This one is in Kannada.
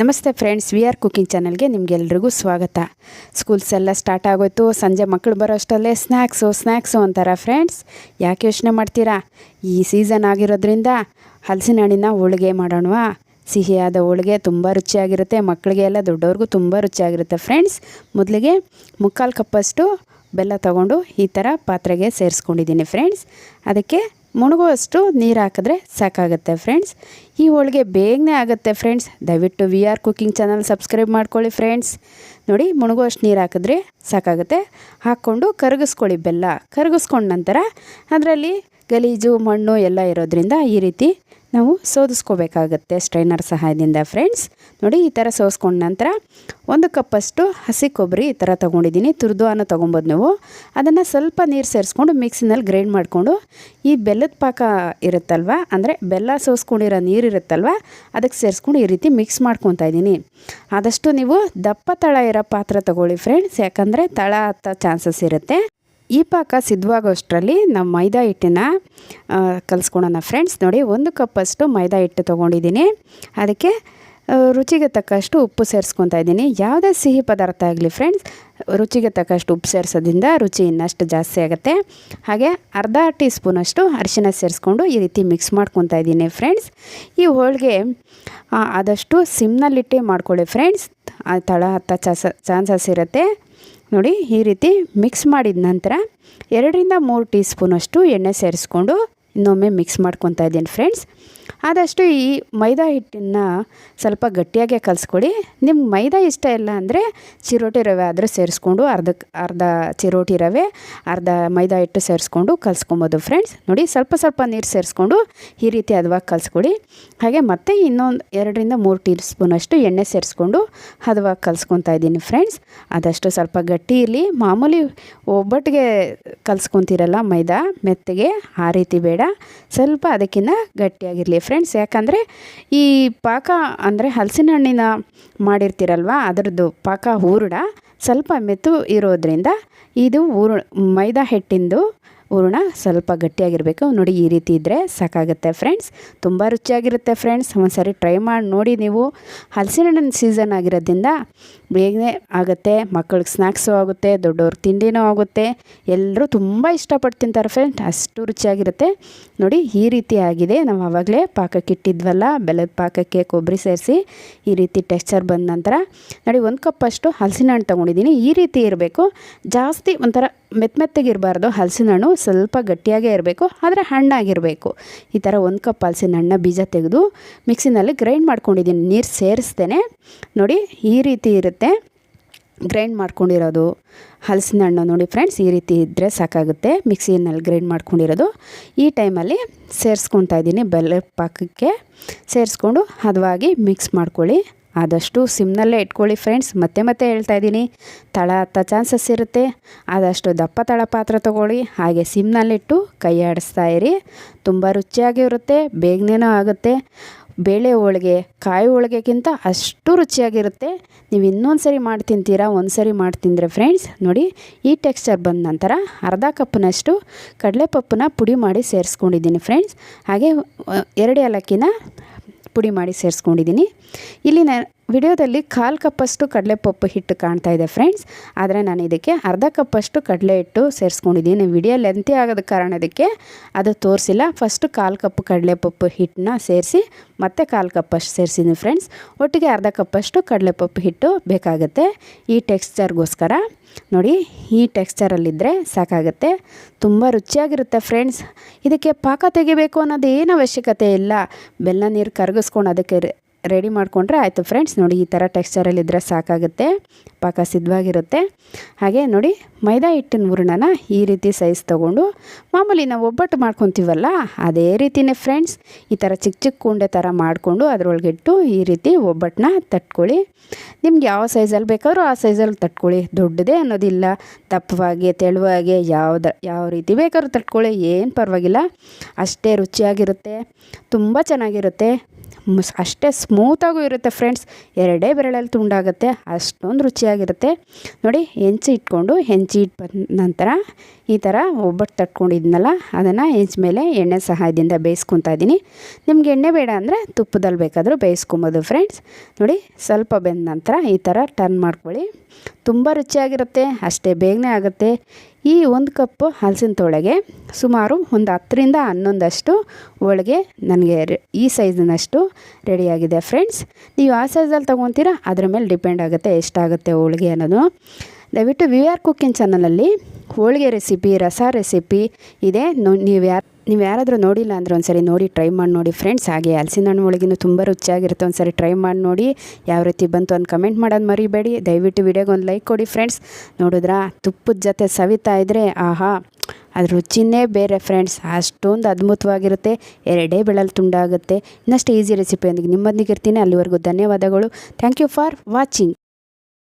ನಮಸ್ತೆ ಫ್ರೆಂಡ್ಸ್, ವಿ ಆರ್ ಕುಕಿಂಗ್ ಚಾನಲ್ಗೆ ನಿಮಗೆಲ್ರಿಗೂ ಸ್ವಾಗತ. ಸ್ಕೂಲ್ಸ್ ಎಲ್ಲ ಸ್ಟಾರ್ಟ್ ಆಗೋಯ್ತು, ಸಂಜೆ ಮಕ್ಕಳು ಬರೋ ಅಷ್ಟಲ್ಲೇ ಸ್ನ್ಯಾಕ್ಸು ಸ್ನ್ಯಾಕ್ಸು ಅಂತಾರೆ ಫ್ರೆಂಡ್ಸ್. ಯಾಕೆ ಯೋಚನೆ ಮಾಡ್ತೀರಾ? ಈ ಸೀಸನ್ ಆಗಿರೋದ್ರಿಂದ ಹಲಸಿನ ಹಣ್ಣಿನ ಹೋಳಿಗೆ ಮಾಡೋಣವಾ? ಸಿಹಿಯಾದ ಹೋಳಿಗೆ ತುಂಬ ರುಚಿಯಾಗಿರುತ್ತೆ ಮಕ್ಕಳಿಗೆ ಎಲ್ಲ ದೊಡ್ಡವ್ರಿಗೂ ತುಂಬ ರುಚಿಯಾಗಿರುತ್ತೆ ಫ್ರೆಂಡ್ಸ್. ಮೊದಲಿಗೆ ಮುಕ್ಕಾಲು ಕಪ್ಪಷ್ಟು ಬೆಲ್ಲ ತಗೊಂಡು ಈ ಥರ ಪಾತ್ರೆಗೆ ಸೇರಿಸ್ಕೊಂಡಿದ್ದೀನಿ ಫ್ರೆಂಡ್ಸ್. ಅದಕ್ಕೆ ಮುಳುಗುವಷ್ಟು ನೀರು ಹಾಕಿದ್ರೆ ಸಾಕಾಗುತ್ತೆ ಫ್ರೆಂಡ್ಸ್ ಈ ಹೋಳಿಗೆ ಬೇಗನೆ ಆಗುತ್ತೆ ಫ್ರೆಂಡ್ಸ್ ದಯವಿಟ್ಟು V R cooking channel subscribe ಮಾಡ್ಕೊಳ್ಳಿ ಫ್ರೆಂಡ್ಸ್ ನೋಡಿ ಮುಳುಗುವಷ್ಟು ನೀರು ಹಾಕಿದ್ರೆ ಸಾಕಾಗುತ್ತೆ. ಹಾಕ್ಕೊಂಡು ಕರಗಿಸ್ಕೊಳ್ಳಿ ಬೆಲ್ಲ. ಕರಗಿಸ್ಕೊಂಡ ನಂತರ ಅದರಲ್ಲಿ ಗಲೀಜು, ಮಣ್ಣು ಎಲ್ಲ ಇರೋದ್ರಿಂದ ಈ ರೀತಿ ನಾವು ಸೋದಿಸ್ಕೋಬೇಕಾಗತ್ತೆ ಸ್ಟ್ರೈನರ್ ಸಹಾಯದಿಂದ ಫ್ರೆಂಡ್ಸ್. ನೋಡಿ, ಈ ಥರ ಸೋಸ್ಕೊಂಡ ನಂತರ ಒಂದು ಕಪ್ಪಷ್ಟು ಹಸಿ ಕೊಬ್ಬರಿ ಈ ಥರ ತೊಗೊಂಡಿದ್ದೀನಿ. ತುರಿದು ಅನ್ನೋ ತೊಗೊಬೋದು ನೀವು. ಅದನ್ನು ಸ್ವಲ್ಪ ನೀರು ಸೇರಿಸ್ಕೊಂಡು ಮಿಕ್ಸಿನಲ್ಲಿ ಗ್ರೈಂಡ್ ಮಾಡಿಕೊಂಡು ಈ ಬೆಲ್ಲದ ಪಾಕ ಇರುತ್ತಲ್ವ, ಅಂದರೆ ಬೆಲ್ಲ ಸೋಸ್ಕೊಂಡಿರೋ ನೀರು ಇರುತ್ತಲ್ವ, ಅದಕ್ಕೆ ಸೇರಿಸ್ಕೊಂಡು ಈ ರೀತಿ ಮಿಕ್ಸ್ ಮಾಡ್ಕೊತಾ ಇದ್ದೀನಿ. ಆದಷ್ಟು ನೀವು ದಪ್ಪ ತಳ ಇರೋ ಪಾತ್ರ ತಗೊಳ್ಳಿ ಫ್ರೆಂಡ್ಸ್, ಯಾಕಂದರೆ ತಳ ಹತ್ತೋ ಚಾನ್ಸಸ್ ಇರುತ್ತೆ. ಈ ಪಾಕ ಸಿದ್ಧವಾಗೋಷ್ಟರಲ್ಲಿ ನಮ್ಮ ಮೈದಾ ಹಿಟ್ಟನ್ನು ಕಲಿಸ್ಕೊಳೋಣ ಫ್ರೆಂಡ್ಸ್ ನೋಡಿ, ಒಂದು ಕಪ್ಪಷ್ಟು ಮೈದಾ ಹಿಟ್ಟು ತೊಗೊಂಡಿದ್ದೀನಿ. ಅದಕ್ಕೆ ರುಚಿಗೆ ತಕ್ಕಷ್ಟು ಉಪ್ಪು ಸೇರಿಸ್ಕೊತಾ ಇದ್ದೀನಿ. ಯಾವುದೇ ಸಿಹಿ ಪದಾರ್ಥ ಆಗಲಿ ಫ್ರೆಂಡ್ಸ್ ರುಚಿಗೆ ತಕ್ಕಷ್ಟು ಉಪ್ಪು ಸೇರಿಸೋದ್ರಿಂದ ರುಚಿ ಇನ್ನಷ್ಟು ಜಾಸ್ತಿ ಆಗುತ್ತೆ. ಹಾಗೆ ಅರ್ಧ ಟೀ ಸ್ಪೂನಷ್ಟು ಅರಿಶಿನ ಸೇರಿಸ್ಕೊಂಡು ಈ ರೀತಿ ಮಿಕ್ಸ್ ಮಾಡ್ಕೊತಾ ಇದ್ದೀನಿ ಫ್ರೆಂಡ್ಸ್ ಈ ಹೋಳಿಗೆ ಆದಷ್ಟು ಸಿಮ್ನಲ್ಲಿಟ್ಟೇ ಮಾಡ್ಕೊಳ್ಳಿ ಫ್ರೆಂಡ್ಸ್ ತಳ ಹತ್ತ ಚಾನ್ಸಸ್ ಇರುತ್ತೆ. ನೋಡಿ ಈ ರೀತಿ ಮಿಕ್ಸ್ ಮಾಡಿದ ನಂತರ ಎರಡರಿಂದ ಮೂರು ಟೀ ಸ್ಪೂನಷ್ಟು ಎಣ್ಣೆ ಸೇರಿಸ್ಕೊಂಡು ಇನ್ನೊಮ್ಮೆ ಮಿಕ್ಸ್ ಮಾಡ್ಕೊತಾ ಇದ್ದೀನಿ ಫ್ರೆಂಡ್ಸ್ ಆದಷ್ಟು ಈ ಮೈದಾ ಹಿಟ್ಟನ್ನು ಸ್ವಲ್ಪ ಗಟ್ಟಿಯಾಗೆ ಕಲಿಸ್ಕೊಡಿ. ನಿಮ್ಗೆ ಮೈದಾ ಇಷ್ಟ ಇಲ್ಲ ಅಂದರೆ ಚಿರೋಟಿ ರವೆ ಆದರೂ ಸೇರಿಸ್ಕೊಂಡು ಅರ್ಧಕ್ಕೆ ಅರ್ಧ ಚಿರೋಟಿ ರವೆ, ಅರ್ಧ ಮೈದಾ ಹಿಟ್ಟು ಸೇರಿಸ್ಕೊಂಡು ಕಲಿಸ್ಕೊಬೋದು ಫ್ರೆಂಡ್ಸ್ ನೋಡಿ ಸ್ವಲ್ಪ ಸ್ವಲ್ಪ ನೀರು ಸೇರಿಸ್ಕೊಂಡು ಈ ರೀತಿ ಹದವಾಗಿ ಕಲಿಸ್ಕೊಡಿ. ಹಾಗೆ ಮತ್ತೆ ಇನ್ನೊಂದು ಎರಡರಿಂದ ಮೂರು ಟೀ ಸ್ಪೂನಷ್ಟು ಎಣ್ಣೆ ಸೇರಿಸ್ಕೊಂಡು ಹದವಾಗಿ ಕಲಿಸ್ಕೊತಾ ಇದ್ದೀನಿ ಫ್ರೆಂಡ್ಸ್ ಆದಷ್ಟು ಸ್ವಲ್ಪ ಗಟ್ಟಿ ಇರಲಿ. ಮಾಮೂಲಿ ಒಬ್ಬಟ್ಟಿಗೆ ಕಲಿಸ್ಕೊತೀರಲ್ಲ ಮೈದಾ, ಮೆತ್ತಗೆ, ಆ ರೀತಿ ಬೇಡ. ಸ್ವಲ್ಪ ಅದಕ್ಕಿಂತ ಗಟ್ಟಿಯಾಗಿರಲಿ. ಫ್ರೆಂಡ್ಸ್ ಯಾಕಂದರೆ ಈ ಪಾಕ ಅಂದರೆ ಹಲಸಿನ ಹಣ್ಣಿನ ಮಾಡಿರ್ತೀರಲ್ವ, ಅದರದ್ದು ಪಾಕ ಹೂರಣ ಸ್ವಲ್ಪ ಮೆತ್ತು ಇರೋದ್ರಿಂದ ಇದು ಊರು ಮೈದಾ ಹಿಟ್ಟಿಂದು ಹೂರಣ ಸ್ವಲ್ಪ ಗಟ್ಟಿಯಾಗಿರಬೇಕು. ನೋಡಿ, ಈ ರೀತಿ ಇದ್ದರೆ ಸಾಕಾಗುತ್ತೆ ಫ್ರೆಂಡ್ಸ್ ತುಂಬ ರುಚಿಯಾಗಿರುತ್ತೆ ಫ್ರೆಂಡ್ಸ್ ಒಂದ್ಸರಿ ಟ್ರೈ ಮಾಡಿ, ನೋಡಿ ನೀವು. ಹಲಸಿನ ಹಣ್ಣಿನ ಸೀಸನ್ ಆಗಿರೋದ್ರಿಂದ ಬೇಗನೆ ಆಗುತ್ತೆ. ಮಕ್ಕಳಿಗೆ ಸ್ನ್ಯಾಕ್ಸು ಆಗುತ್ತೆ ದೊಡ್ಡವ್ರಿಗೆ ತಿಂಡಿನೂ ಆಗುತ್ತೆ. ಎಲ್ಲರೂ ತುಂಬ ಇಷ್ಟಪಟ್ಟು ತಿಂತಾರೆ ಫ್ರೆಂಡ್ಸ್ ಅಷ್ಟು ರುಚಿಯಾಗಿರುತ್ತೆ. ನೋಡಿ, ಈ ರೀತಿ ಆಗಿದೆ. ನಾವು ಆವಾಗಲೇ ಪಾಕಕ್ಕೆ ಇಟ್ಟಿದ್ವಲ್ಲ, ಬೆಲ್ಲದ ಪಾಕಕ್ಕೆ ಕೊಬ್ಬರಿ ಸೇರಿಸಿ ಈ ರೀತಿ ಟೆಕ್ಸ್ಚರ್ ಬಂದ ನಂತರ. ನೋಡಿ, ಒಂದು ಕಪ್ಪಷ್ಟು ಹಲಸಿನ ಹಣ್ಣು ತೊಗೊಂಡಿದ್ದೀನಿ. ಈ ರೀತಿ ಇರಬೇಕು. ಜಾಸ್ತಿ ಒಂಥರ ಮೆತ್ತ ಮೆತ್ತಗಿರಬಾರ್ದು ಹಲಸಿನ ಹಣ್ಣು ಸ್ವಲ್ಪ ಗಟ್ಟಿಯಾಗೇ ಇರಬೇಕು, ಆದರೆ ಹಣ್ಣಾಗಿರಬೇಕು. ಈ ಥರ ಒಂದು ಕಪ್ ಹಲಸಿನ ಹಣ್ಣ ಬೀಜ ತೆಗೆದು ಮಿಕ್ಸಿನಲ್ಲಿ ಗ್ರೈಂಡ್ ಮಾಡ್ಕೊಂಡಿದ್ದೀನಿ. ನೀರು ಸೇರಿಸ್ತೇನೆ. ನೋಡಿ, ಈ ರೀತಿ ಇರುತ್ತೆ. ಗ್ರೈಂಡ್ ಮಾಡ್ಕೊಂಡಿರೋದು ಹಲಸಿನ ಹಣ್ಣು ನೋಡಿ ಫ್ರೆಂಡ್ಸ್, ಈ ರೀತಿ ಇದ್ದರೆ ಸಾಕಾಗುತ್ತೆ. ಮಿಕ್ಸಿನಲ್ಲಿ ಗ್ರೈಂಡ್ ಮಾಡ್ಕೊಂಡಿರೋದು. ಈ ಟೈಮಲ್ಲಿ ಸೇರಿಸ್ಕೊತಾ ಇದ್ದೀನಿ ಬೆಲ್ಲ ಪಾಕಕ್ಕೆ. ಸೇರಿಸ್ಕೊಂಡು ಹದವಾಗಿ ಮಿಕ್ಸ್ ಮಾಡ್ಕೊಳ್ಳಿ. ಆದಷ್ಟು ಸಿಮ್ನಲ್ಲೇ ಇಟ್ಕೊಳ್ಳಿ ಫ್ರೆಂಡ್ಸ್. ಮತ್ತೆ ಮತ್ತೆ ಹೇಳ್ತಾ ಇದ್ದೀನಿ. ತಳ ಹತ್ತ ಚಾನ್ಸಸ್ ಇರುತ್ತೆ. ಆದಷ್ಟು ದಪ್ಪ ತಳ ಪಾತ್ರ ತೊಗೊಳ್ಳಿ. ಹಾಗೆ ಸಿಮ್ನಲ್ಲಿಟ್ಟು ಕೈ ಆಡಿಸ್ತಾ ಇರಿ. ತುಂಬ ರುಚಿಯಾಗಿರುತ್ತೆ. ಬೇಗನೇನೂ ಆಗುತ್ತೆ. ಬೇಳೆ ಹೋಳಿಗೆ, ಕಾಯಿ ಹೋಳಿಗೆಗಿಂತ ಅಷ್ಟು ರುಚಿಯಾಗಿರುತ್ತೆ. ನೀವು ಇನ್ನೊಂದು ಸರಿ ಮಾಡಿ ತಿಂತೀರಾ, ಒಂದು ಸರಿ ಮಾಡಿ ತಿಂದರೆ ಫ್ರೆಂಡ್ಸ್. ನೋಡಿ, ಈ ಟೆಕ್ಸ್ಚರ್ ಬಂದ ನಂತರ ಅರ್ಧ ಕಪ್ನಷ್ಟು ಕಡಲೆಪಪ್ಪನ್ನ ಪುಡಿ ಮಾಡಿ ಸೇರಿಸ್ಕೊಂಡಿದ್ದೀನಿ ಫ್ರೆಂಡ್ಸ್. ಹಾಗೆ ಎರಡು ಏಲಕ್ಕಿನ ಪುಡಿ ಮಾಡಿ ಸೇರಿಸ್ಕೊಂಡಿದ್ದೀನಿ. ಇಲ್ಲಿ ನ ವಿಡಿಯೋದಲ್ಲಿ ಕಾಲು ಕಪ್ಪಷ್ಟು ಕಡಲೆಪಪ್ಪು ಹಿಟ್ಟು ಕಾಣ್ತಾ ಇದೆ ಫ್ರೆಂಡ್ಸ್. ಆದರೆ ನಾನು ಇದಕ್ಕೆ ಅರ್ಧ ಕಪ್ಪಷ್ಟು ಕಡಲೆ ಹಿಟ್ಟು ಸೇರಿಸ್ಕೊಂಡಿದ್ದೀನಿ. ವಿಡಿಯೋ ಲೆಂತಿ ಆಗೋದ ಕಾರಣದಕ್ಕೆ ಅದು ತೋರಿಸಿಲ್ಲ. ಫಸ್ಟು ಕಾಲು ಕಪ್ ಕಡಲೆಪಪ್ಪು ಹಿಟ್ಟನ್ನ ಸೇರಿಸಿ ಮತ್ತೆ ಕಾಲು ಕಪ್ಪಷ್ಟು ಸೇರಿಸಿದ್ದೀನಿ ಫ್ರೆಂಡ್ಸ್. ಒಟ್ಟಿಗೆ ಅರ್ಧ ಕಪ್ಪಷ್ಟು ಕಡಲೆಪಪ್ಪು ಹಿಟ್ಟು ಬೇಕಾಗುತ್ತೆ. ಈ ಟೆಕ್ಸ್ಚರ್ಗೋಸ್ಕರ ನೋಡಿ, ಈ ಟೆಕ್ಸ್ಚರಲ್ಲಿದ್ದರೆ ಸಾಕಾಗುತ್ತೆ. ತುಂಬ ರುಚಿಯಾಗಿರುತ್ತೆ ಫ್ರೆಂಡ್ಸ್ ಇದಕ್ಕೆ ಪಾಕ ತೆಗಿಬೇಕು ಅನ್ನೋದೇನು ಅವಶ್ಯಕತೆ ಇಲ್ಲ. ಬೆಲ್ಲ ನೀರು ಕರಗಿಸ್ಕೊಂಡು ಅದಕ್ಕೆ ರೆಡಿ ಮಾಡಿಕೊಂಡ್ರೆ ಆಯಿತು ಫ್ರೆಂಡ್ಸ್ ನೋಡಿ, ಈ ಥರ ಟೆಕ್ಸ್ಚರಲ್ಲಿದ್ದರೆ ಸಾಕಾಗುತ್ತೆ. ಪಾಕ ಸಿದ್ಧವಾಗಿರುತ್ತೆ. ಹಾಗೆ ನೋಡಿ, ಮೈದಾ ಹಿಟ್ಟಿನ ಹೂರಣನ ಈ ರೀತಿ ಸೈಜ್ ತೊಗೊಂಡು ಮಾಮೂಲಿ ನಾವು ಒಬ್ಬಟ್ಟು ಮಾಡ್ಕೊತೀವಲ್ಲ, ಅದೇ ರೀತಿಯೇ ಫ್ರೆಂಡ್ಸ್ ಈ ಥರ ಚಿಕ್ಕ ಚಿಕ್ಕ ಕುಂಡೆ ಥರ ಮಾಡಿಕೊಂಡು ಅದರೊಳಗೆ ಇಟ್ಟು ಈ ರೀತಿ ಒಬ್ಬಟ್ಟನ್ನ ತಟ್ಕೊಳ್ಳಿ. ನಿಮ್ಗೆ ಯಾವ ಸೈಜಲ್ಲಿ ಬೇಕಾದ್ರೂ ಆ ಸೈಜಲ್ಲಿ ತಟ್ಕೊಳ್ಳಿ. ದೊಡ್ಡದೇ ಅನ್ನೋದಿಲ್ಲ. ತಪ್ಪವಾಗಿ ತೆಳುವಾಗಿ, ಯಾವ್ದು, ಯಾವ ರೀತಿ ಬೇಕಾದ್ರೂ ತಟ್ಕೊಳ್ಳಿ. ಏನು ಪರವಾಗಿಲ್ಲ. ಅಷ್ಟೇ ರುಚಿಯಾಗಿರುತ್ತೆ. ತುಂಬ ಚೆನ್ನಾಗಿರುತ್ತೆ. ಅಷ್ಟೇ ಸ್ಮೂತಾಗೂ ಇರುತ್ತೆ ಫ್ರೆಂಡ್ಸ್ ಎರಡೇ ಬೆರಳಲ್ಲಿ ತುಂಡಾಗುತ್ತೆ, ಅಷ್ಟೊಂದು ರುಚಿಯಾಗಿರುತ್ತೆ. ನೋಡಿ, ಹೆಂಚಿ ಇಟ್ಕೊಂಡು, ಹೆಂಚಿ ಇಟ್ಟು ಬಂದ ನಂತರ ಈ ಥರ ಒಬ್ಬಟ್ಟು ತಟ್ಕೊಂಡಿದ್ನಲ್ಲ, ಅದನ್ನು ಹೆಂಚು ಮೇಲೆ ಎಣ್ಣೆ ಸಹಾಯದಿಂದ ಬೇಯಿಸ್ಕೊತಾ ಇದ್ದೀನಿ. ನಿಮ್ಗೆ ಎಣ್ಣೆ ಬೇಡ ಅಂದರೆ ತುಪ್ಪದಲ್ಲಿ ಬೇಕಾದರೂ ಬೇಯಿಸ್ಕೊಬೋದು ಫ್ರೆಂಡ್ಸ್ ನೋಡಿ, ಸ್ವಲ್ಪ ಬೆಂದ ನಂತರ ಈ ಥರ ಟರ್ನ್ ಮಾಡ್ಕೊಳ್ಳಿ. ತುಂಬ ರುಚಿಯಾಗಿರುತ್ತೆ, ಅಷ್ಟೇ ಬೇಗನೆ ಆಗುತ್ತೆ. ಈ ಒಂದು ಕಪ್ಪು ಹಲಸಿನ ತೊಳೆಗೆ ಸುಮಾರು ಒಂದು ಹತ್ತರಿಂದ ಹನ್ನೊಂದಷ್ಟು ಹೋಳಿಗೆ ನನಗೆ ಈ ಸೈಜಿನಷ್ಟು ರೆಡಿಯಾಗಿದೆ ಫ್ರೆಂಡ್ಸ್ ನೀವು ಆ ಸೈಜಲ್ಲಿ ತೊಗೊತೀರಾ, ಅದ್ರ ಮೇಲೆ ಡಿಪೆಂಡ್ ಆಗುತ್ತೆ ಎಷ್ಟಾಗುತ್ತೆ ಹೋಳಿಗೆ ಅನ್ನೋದು. ದಯವಿಟ್ಟು ವಿ ಆರ್ ಕುಕ್ಕಿಂಗ್ ಚಾನಲಲ್ಲಿ ಹೋಳಿಗೆ ರೆಸಿಪಿ, ರಸ ರೆಸಿಪಿ ಇದೆ. ನೀವು ಯಾರು, ನೀವು ಯಾರಾದರೂ ನೋಡಿಲ್ಲ ಅಂದರೆ ಒಂದ್ಸರಿ ನೋಡಿ, ಟ್ರೈ ಮಾಡಿ ನೋಡಿ ಫ್ರೆಂಡ್ಸ್. ಹಾಗೆ ಹಲಸಿನ ಹಣ್ಣು ಹೋಳಿಗೆನೂ ತುಂಬ ರುಚಿಯಾಗಿರುತ್ತೆ. ಒಂದ್ಸರಿ ಟ್ರೈ ಮಾಡಿ ನೋಡಿ, ಯಾವ ರೀತಿ ಬಂತು ಅಂತ ಕಮೆಂಟ್ ಮಾಡೋದು ಮರಿಬೇಡಿ. ದಯವಿಟ್ಟು ವಿಡಿಯೋಗೆ ಒಂದು ಲೈಕ್ ಕೊಡಿ ಫ್ರೆಂಡ್ಸ್. ನೋಡಿದ್ರಾ, ತುಪ್ಪದ ಜೊತೆ ಸವಿತಾ ಇದ್ದರೆ ಆಹಾ ಅದ್ರ ರುಚಿನೇ ಬೇರೆ ಫ್ರೆಂಡ್ಸ್. ಅಷ್ಟೊಂದು ಅದ್ಭುತವಾಗಿರುತ್ತೆ. ಎರಡೇ ಬೆಳಲ್ಲಿ ತುಂಡಾಗುತ್ತೆ. ಇನ್ನಷ್ಟು ಈಸಿ ರೆಸಿಪಿಯೊಂದಿಗೆ ನಿಮ್ಮೊಂದಿಗೆ ಇರ್ತೀನಿ. ಅಲ್ಲಿವರೆಗೂ ಧನ್ಯವಾದಗಳು. Thank you for watching.